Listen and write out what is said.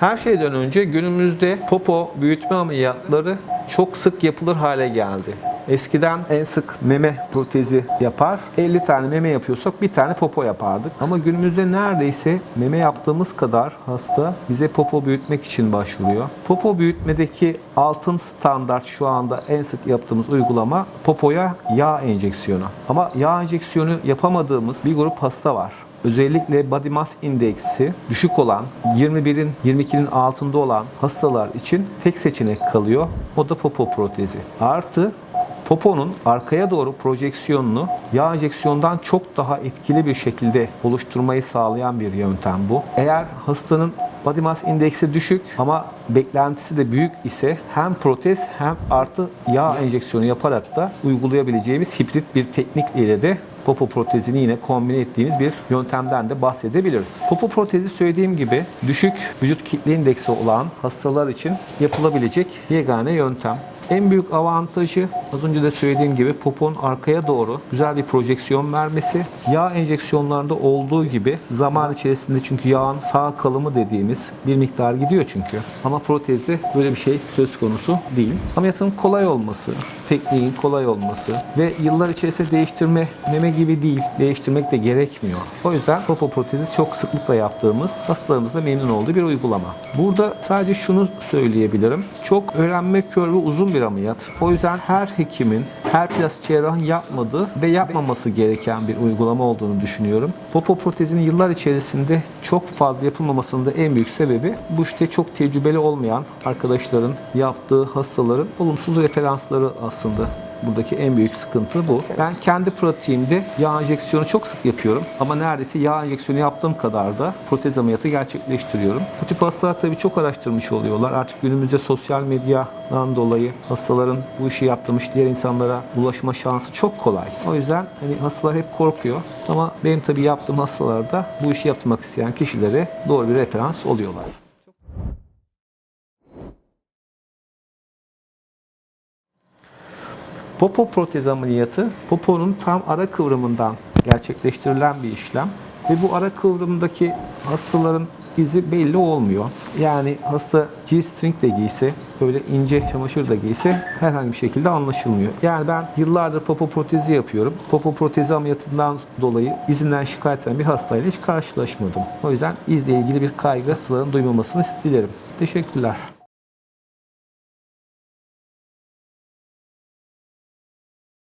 Her şeyden önce günümüzde popo büyütme ameliyatları çok sık yapılır hale geldi. Eskiden en sık meme protezi yapar. 50 tane meme yapıyorsak bir tane popo yapardık. Ama günümüzde neredeyse meme yaptığımız kadar hasta bize popo büyütmek için başvuruyor. Popo büyütmedeki altın standart şu anda en sık yaptığımız uygulama popoya yağ enjeksiyonu. Ama yağ enjeksiyonu yapamadığımız bir grup hasta var. Özellikle body mass indeksi düşük olan, 21'in 22'nin altında olan hastalar için tek seçenek kalıyor. O da popo protezi. Artı Poponun arkaya doğru projeksiyonunu yağ enjeksiyondan çok daha etkili bir şekilde oluşturmayı sağlayan bir yöntem bu. Eğer hastanın body mass indeksi düşük ama beklentisi de büyük ise hem protez hem artı yağ enjeksiyonu yaparak da uygulayabileceğimiz hibrit bir teknik ile de popo protezini yine kombine ettiğimiz bir yöntemden de bahsedebiliriz. Popo protezi söylediğim gibi düşük vücut kitle indeksi olan hastalar için yapılabilecek yegane yöntem. En büyük avantajı az önce de söylediğim gibi popon arkaya doğru güzel bir projeksiyon vermesi. Yağ enjeksiyonlarında olduğu gibi zaman içerisinde çünkü yağın sağ kalımı dediğimiz bir miktar gidiyor çünkü. Ama protezde böyle bir şey söz konusu değil. Ameliyatın kolay olması, tekniğin kolay olması ve yıllar içerisinde değiştirme meme gibi değil. Değiştirmek de gerekmiyor. O yüzden popo protezi çok sıklıkla yaptığımız hastalarımızla memnun olduğu bir uygulama. Burada sadece şunu söyleyebilirim. Çok öğrenme körü uzun bir ameliyat. O yüzden her hekimin, her plastik cerrahın yapmadığı ve yapmaması gereken bir uygulama olduğunu düşünüyorum. Popo protezinin yıllar içerisinde çok fazla yapılmamasının da en büyük sebebi bu işte çok tecrübeli olmayan arkadaşların yaptığı hastaların olumsuz referansları aslında buradaki en büyük sıkıntı bu. Ben kendi pratiğimde yağ enjeksiyonu çok sık yapıyorum ama neredeyse yağ enjeksiyonu yaptığım kadar da protez ameliyatı gerçekleştiriyorum. Bu tip hastalar tabii çok araştırmış oluyorlar. Artık günümüzde sosyal medyadan dolayı hastaların bu işi yaptırmış diğer insanlara ulaşma şansı çok kolay. O yüzden hani hastalar hep korkuyor ama benim tabii yaptığım hastalarda bu işi yaptırmak isteyen kişilere doğru bir referans oluyorlar. Popo protez ameliyatı poponun tam ara kıvrımından gerçekleştirilen bir işlem. Ve bu ara kıvrımdaki hastaların izi belli olmuyor. Yani hasta G-string de giyse, böyle ince çamaşır da giyse herhangi bir şekilde anlaşılmıyor. Yani ben yıllardır popo protezi yapıyorum. Popo protezi ameliyatından dolayı izinden şikayet eden bir hastayla hiç karşılaşmadım. O yüzden izle ilgili bir kaygı hastaların duymamasını dilerim. Teşekkürler.